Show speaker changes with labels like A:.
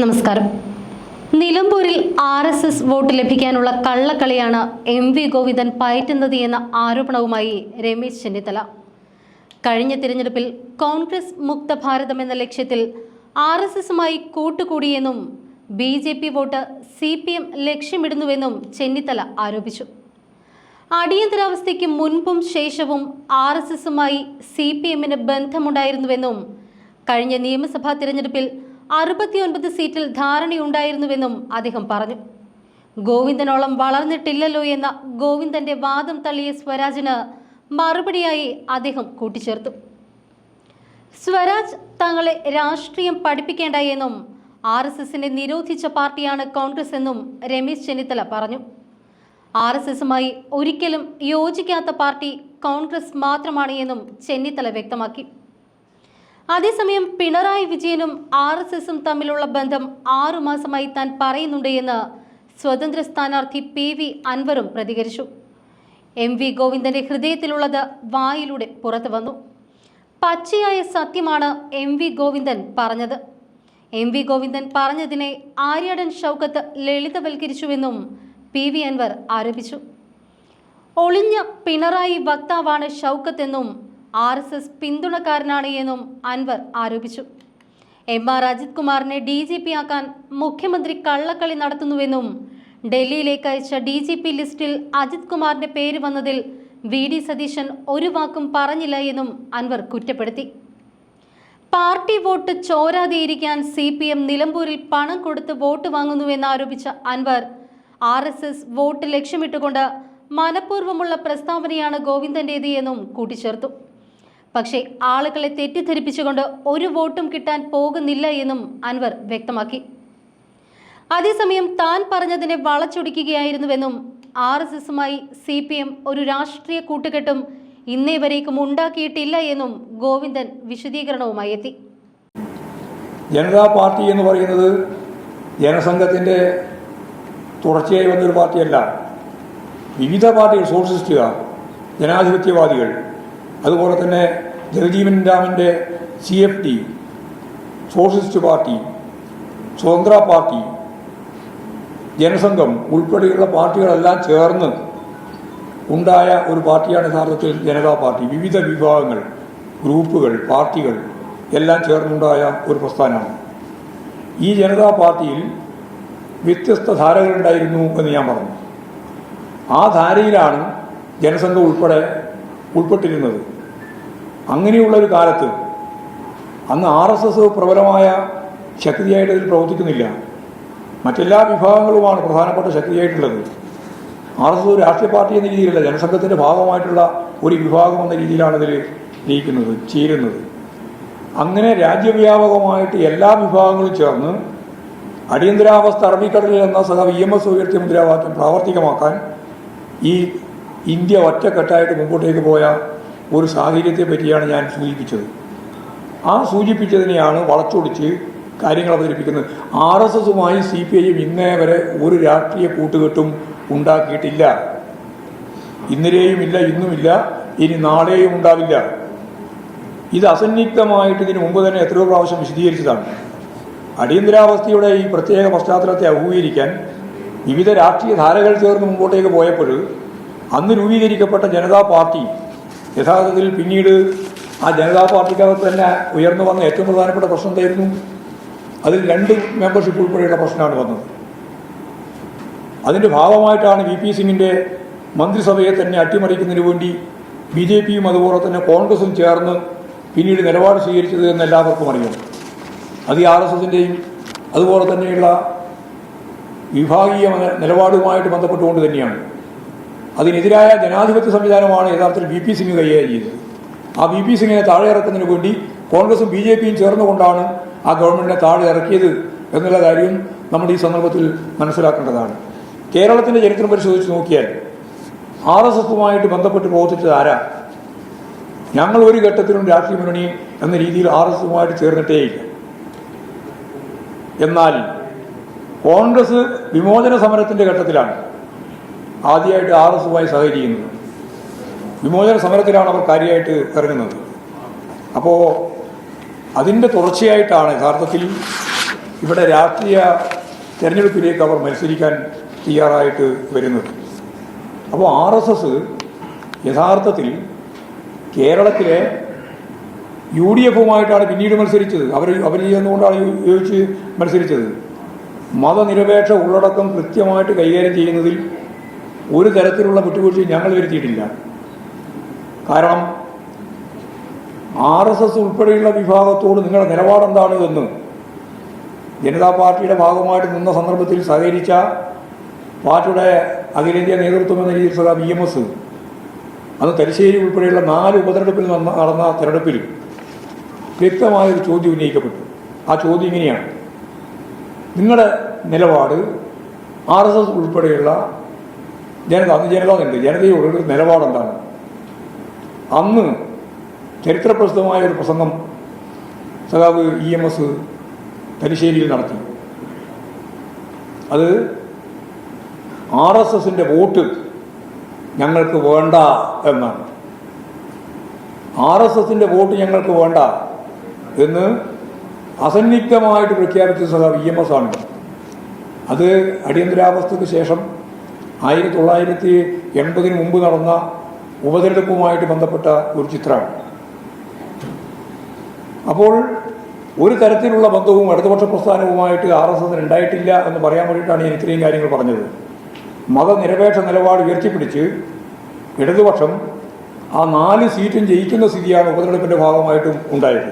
A: നമസ്കാരം. നിലമ്പൂരിൽ R S S vote ലഭിക്കാനുള്ള കള്ളക്കളിയാണ് എം വി ഗോവിന്ദൻ പയറ്റുന്നത് എന്ന ആരോപണവുമായി രമേശ് ചെന്നിത്തല. കഴിഞ്ഞ തിരഞ്ഞെടുപ്പിൽ കോൺഗ്രസ് മുക്ത ഭാരതം എന്ന ലക്ഷ്യത്തിൽ ആർ എസ് എസുമായി കൂട്ടുകൂടിയെന്നും B J P vote C P M ലക്ഷ്യമിടുന്നുവെന്നും Chennithala ആരോപിച്ചു. അടിയന്തരാവസ്ഥയ്ക്ക് മുൻപും ശേഷവും ആർ എസ് എസുമായി സി പി എമ്മിന് ബന്ധമുണ്ടായിരുന്നുവെന്നും കഴിഞ്ഞ നിയമസഭാ തിരഞ്ഞെടുപ്പിൽ അറുപത്തിയൊൻപത് സീറ്റിൽ ധാരണയുണ്ടായിരുന്നുവെന്നും അദ്ദേഹം പറഞ്ഞു. ഗോവിന്ദനോളം വളർന്നിട്ടില്ലല്ലോ എന്ന ഗോവിന്ദന്റെ വാദം തള്ളിയ സ്വരാജിന് മറുപടിയായി അദ്ദേഹം കൂട്ടിച്ചേർത്തു. സ്വരാജ് തങ്ങളെ രാഷ്ട്രീയം പഠിപ്പിക്കേണ്ട എന്നും ആർ എസ് എസിനെ നിരോധിച്ച പാർട്ടിയാണ് കോൺഗ്രസ് എന്നും രമേശ് ചെന്നിത്തല പറഞ്ഞു. ആർ എസ് എസുമായി ഒരിക്കലും യോജിക്കാത്ത പാർട്ടി കോൺഗ്രസ് മാത്രമാണ് എന്നും ചെന്നിത്തല വ്യക്തമാക്കി. അതേസമയം പിണറായി വിജയനും ആർ എസ് എസും തമ്മിലുള്ള ബന്ധം ആറുമാസമായി താൻ പറയുന്നുണ്ട് എന്ന് സ്വതന്ത്ര സ്ഥാനാർത്ഥി പി വി അൻവറും പ്രതികരിച്ചു. എം വി ഗോവിന്ദന്റെ ഹൃദയത്തിലുള്ളത് വായിലൂടെ പുറത്തു വന്നു. പച്ചയായ സത്യമാണ് എം വി ഗോവിന്ദൻ പറഞ്ഞത്. എം വി ഗോവിന്ദൻ പറഞ്ഞതിനെ ആര്യാടൻ ഷൗക്കത്ത് ലളിതവൽക്കരിച്ചുവെന്നും പി വി അൻവർ ആരോപിച്ചു. ഒളിഞ്ഞ പിണറായി വക്താവാണ് ഷൗക്കത്ത് എന്നും ആർ എസ് എസ് പിന്തുണക്കാരനാണ് എന്നും അൻവർ ആരോപിച്ചു. എം ആർ അജിത് കുമാറിനെ ഡി ജി പി ആക്കാൻ മുഖ്യമന്ത്രി കള്ളക്കളി നടത്തുന്നുവെന്നും ഡൽഹിയിലേക്ക് അയച്ച ഡി ജി പി ലിസ്റ്റിൽ അജിത് കുമാറിന്റെ പേര് വന്നതിൽ വി ഡി സതീശൻ ഒരു വാക്കും പറഞ്ഞില്ല എന്നും അൻവർ കുറ്റപ്പെടുത്തി. പാർട്ടി വോട്ട് ചോരാതെയിരിക്കാൻ സി പി എം നിലമ്പൂരിൽ പണം കൊടുത്ത് വോട്ട് വാങ്ങുന്നുവെന്ന് ആരോപിച്ച Anvar R S S vote ലക്ഷ്യമിട്ടുകൊണ്ട് മനഃപൂർവമുള്ള പ്രസ്താവനയാണ് ഗോവിന്ദന്റേത് എന്നും കൂട്ടിച്ചേർത്തു. പക്ഷേ ആളുകളെ തെറ്റിദ്ധരിപ്പിച്ചുകൊണ്ട് ഒരു വോട്ടും കിട്ടാൻ പോകുന്നില്ല എന്നും അൻവർ വ്യക്തമാക്കി. അതേസമയം താൻ പറഞ്ഞതിനെ വളച്ചൊടിക്കുകയായിരുന്നുവെന്നും ആർ എസ് എസുമായി സി പി എം ഒരു രാഷ്ട്രീയ കൂട്ടുകെട്ടും ഇന്നേ വരേക്കും ഉണ്ടാക്കിയിട്ടില്ല എന്നും ഗോവിന്ദൻ വിശദീകരണവുമായി എത്തി.
B: ജനതാ പാർട്ടി എന്ന് പറയുന്നത് ജനസംഘത്തിന്റെ തുടർച്ചയായി വന്നൊരു പാർട്ടിയല്ല. വിവിധ പാർട്ടികൾ സോഷ്യലിസ്റ്റുകാർ ജനാധിപത്യവാദികൾ. അതുപോലെ തന്നെ ജഗജീവൻ രാമന്റെ C F T socialist party സ്വതന്ത്ര പാർട്ടി ജനസംഘം ഉൾപ്പെടെയുള്ള പാർട്ടികളെല്ലാം ചേർന്ന് ഉണ്ടായ ഒരു പാർട്ടിയാണ് യഥാർത്ഥത്തിൽ ജനതാ പാർട്ടി. വിവിധ വിഭാഗങ്ങൾ ഗ്രൂപ്പുകൾ പാർട്ടികൾ എല്ലാം ചേർന്നുണ്ടായ ഒരു പ്രസ്ഥാനമാണ്. ഈ ജനതാ പാർട്ടിയിൽ വ്യത്യസ്ത ധാരകളുണ്ടായിരുന്നു എന്ന് ഞാൻ പറഞ്ഞു. ആ ധാരയിലാണ് ജനസംഘം ഉൾപ്പെടെ ഉൾപ്പെട്ടിരുന്നത്. അങ്ങനെയുള്ള ഒരു കാലത്ത് അന്ന് ആർ എസ് എസ് പ്രബലമായ ശക്തിയായിട്ട് ഇതിൽ പ്രവർത്തിക്കുന്നില്ല. മറ്റെല്ലാ വിഭാഗങ്ങളുമാണ് പ്രധാനപ്പെട്ട ശക്തിയായിട്ടുള്ളത്. ആർ എസ് എസ് രാഷ്ട്രീയ പാർട്ടി എന്ന രീതിയിലല്ല ജനസംഘത്തിന്റെ ഭാഗമായിട്ടുള്ള ഒരു വിഭാഗം എന്ന രീതിയിലാണ് ഇതിൽ ജയിക്കുന്നത് ചേരുന്നത്. അങ്ങനെ രാജ്യവ്യാപകമായിട്ട് എല്ലാ വിഭാഗങ്ങളും ചേർന്ന് അടിയന്തരാവസ്ഥ അറബിക്കടലിൽ എന്ന സഹ വി എം എസ് ഉയർത്തിയ മുദ്രാവാക്യം പ്രാവർത്തികമാക്കാൻ ഈ ഇന്ത്യ ഒറ്റക്കെട്ടായിട്ട് മുമ്പോട്ടേക്ക് പോയ ഒരു സാഹചര്യത്തെ പറ്റിയാണ് ഞാൻ സൂചിപ്പിച്ചത്. ആ സൂചിപ്പിച്ചതിനെയാണ് വളച്ചൊടിച്ച് കാര്യങ്ങൾ അവതരിപ്പിക്കുന്നത്. ആർ എസ് എസുമായി സി പി ഐയും ഇന്നേ വരെ ഒരു രാഷ്ട്രീയ കൂട്ടുകെട്ടും ഉണ്ടാക്കിയിട്ടില്ല. ഇന്നലെയും ഇല്ല ഇന്നുമില്ല ഇനി നാളെയും ഉണ്ടാവില്ല. ഇത് അസന്നിഗ്ധമായിട്ട് ഇതിനു മുമ്പ് തന്നെ എത്രയോ പ്രാവശ്യം വിശദീകരിച്ചതാണ്. അടിയന്തരാവസ്ഥയുടെ ഈ പ്രത്യേക പശ്ചാത്തലത്തെ അഭിമുഖീകരിക്കാൻ വിവിധ രാഷ്ട്രീയ ധാരകൾ ചേർന്ന് മുമ്പോട്ടേക്ക് പോയപ്പോൾ അന്ന് രൂപീകരിക്കപ്പെട്ട ജനതാ പാർട്ടി യഥാർത്ഥത്തിൽ പിന്നീട് ആ ജനതാ പാർട്ടിക്കകത്ത് തന്നെ ഉയർന്നു വന്ന ഏറ്റവും പ്രധാനപ്പെട്ട പ്രശ്നം എന്തായിരുന്നു? അതിൽ രണ്ട് മെമ്പർഷിപ്പ് ഉൾപ്പെടെയുള്ള പ്രശ്നമാണ് വന്നത്. അതിന്റെ ഭാഗമായിട്ടാണ് വി പി സിംഗിന്റെ മന്ത്രിസഭയെ തന്നെ അട്ടിമറിക്കുന്നതിന് വേണ്ടി ബി ജെ പിയും അതുപോലെ തന്നെ കോൺഗ്രസും ചേർന്ന് പിന്നീട് നിലപാട് സ്വീകരിച്ചത് എന്ന് എല്ലാവർക്കും അറിയാം. അത് ഈ ആർ എസ് എസിന്റെയും അതുപോലെ തന്നെയുള്ള വിഭാഗീയ നിലപാടുമായിട്ട് ബന്ധപ്പെട്ടുകൊണ്ട് തന്നെയാണ്. അതിനെതിരായ ജനാധിപത്യ സംവിധാനമാണ് യഥാർത്ഥത്തിൽ വി പി സിംഗ് കൈകാര്യം ചെയ്തത്. ആ വി പി സിംഗിനെ താഴെ ഇറക്കുന്നതിന് വേണ്ടി കോൺഗ്രസും ബി ജെ പിയും ചേർന്നുകൊണ്ടാണ് ആ ഗവൺമെന്റിനെ താഴെ ഇറക്കിയത് എന്നുള്ള കാര്യം നമ്മൾ ഈ സന്ദർഭത്തിൽ മനസ്സിലാക്കേണ്ടതാണ്. കേരളത്തിന്റെ ചരിത്രം പരിശോധിച്ച് നോക്കിയാൽ ആർ എസ് എസുമായിട്ട് ബന്ധപ്പെട്ട് പ്രവർത്തിച്ചത് ആരാ? ഞങ്ങൾ ഒരു ഘട്ടത്തിലും രാഷ്ട്രീയ മുന്നണി എന്ന രീതിയിൽ ആർ എസ് എസുമായിട്ട് ചേർന്നിട്ടേയില്ല എന്നാൽ കോൺഗ്രസ് വിമോചന സമരത്തിന്റെ ഘട്ടത്തിലാണ് ആദ്യമായിട്ട് ആർ എസുമായി സഹകരിക്കുന്നത് വിമോചന സമരത്തിലാണ് അവർ കാര്യമായിട്ട് ഇറങ്ങുന്നത്. അപ്പോൾ അതിന്റെ തുടർച്ചയായിട്ടാണ് യഥാർത്ഥത്തിൽ ഇവിടെ രാഷ്ട്രീയ തെരഞ്ഞെടുപ്പിലേക്ക് അവർ മത്സരിക്കാൻ തയ്യാറായിട്ട് വരുന്നത്. അപ്പോൾ ആർ എസ് എസ് യഥാർത്ഥത്തിൽ കേരളത്തിലെ യു ഡി എഫുമായിട്ടാണ് പിന്നീട് മത്സരിച്ചത്. അവർ അവർ ചെയ്യുന്നതുകൊണ്ടാണ് യോജിച്ച് മത്സരിച്ചത്. മതനിരപേക്ഷ ഉള്ളടക്കം കൃത്യമായിട്ട് കൈകാര്യം ചെയ്യുന്നതിൽ ഒരു തരത്തിലുള്ള വിട്ടുവീഴ്ചയും ഞങ്ങൾ വരുത്തിയിട്ടില്ല. കാരണം ആർ എസ് എസ് ഉൾപ്പെടെയുള്ള വിഭാഗത്തോട് നിങ്ങളുടെ നിലപാടെന്താണ് എന്ന് ജനതാ പാർട്ടിയുടെ ഭാഗമായിട്ട് നിന്ന സന്ദർഭത്തിൽ സഹകരിച്ച പാർട്ടിയുടെ അഖിലേന്ത്യാ നേതൃത്വം എന്ന രീതിയിൽ സദാ ബി എം എസ് അന്ന് തലശ്ശേരി ഉൾപ്പെടെയുള്ള നാല് ഉപതെരഞ്ഞെടുപ്പിൽ നടന്ന തെരഞ്ഞെടുപ്പിൽ വ്യക്തമായൊരു ചോദ്യം ഉന്നയിക്കപ്പെട്ടു. ആ ചോദ്യം ഇങ്ങനെയാണ്. നിങ്ങളുടെ നിലപാട് ആർ എസ് എസ് ഉൾപ്പെടെയുള്ള ജനത അന്ന് ജനത ഉണ്ട് ജനതയോട് നിലപാടെന്താണ്? അന്ന് ചരിത്രപ്രസിദ്ധമായ ഒരു പ്രസംഗം സഖാവ് ഇ എം എസ് തലശ്ശേരിയിൽ നടത്തി. അത് ആർ എസ് എസിന്റെ വോട്ട് ഞങ്ങൾക്ക് വേണ്ട എന്നാണ്. ആർ എസ് എസിന്റെ വോട്ട് ഞങ്ങൾക്ക് വേണ്ട എന്ന് അസന്നിഗ്ധമായിട്ട് പ്രഖ്യാപിച്ച സഖാവ് ഇ എം എസ് ആണ്. അത് അടിയന്തരാവസ്ഥയ്ക്ക് ശേഷം ആയിരത്തി തൊള്ളായിരത്തി എൺപതിന് മുമ്പ് നടന്ന ഉപതെരഞ്ഞെടുപ്പുമായിട്ട് ബന്ധപ്പെട്ട ഒരു ചിത്രമാണ്. അപ്പോൾ ഒരു തരത്തിലുള്ള ബന്ധവും ഇടതുപക്ഷ പ്രസ്ഥാനവുമായിട്ട് ആർ എസ് എസിന് ഉണ്ടായിട്ടില്ല എന്ന് പറയാൻ വേണ്ടിയിട്ടാണ് ഞാൻ ഇത്രയും കാര്യങ്ങൾ പറഞ്ഞത്. മതനിരപേക്ഷ നിലപാട് ഉയർത്തിപ്പിടിച്ച് ഇടതുപക്ഷം ആ നാല് സീറ്റും ജയിക്കുന്ന സ്ഥിതിയാണ് ഉപതെരഞ്ഞെടുപ്പിന്റെ ഭാഗമായിട്ടും ഉണ്ടായത്.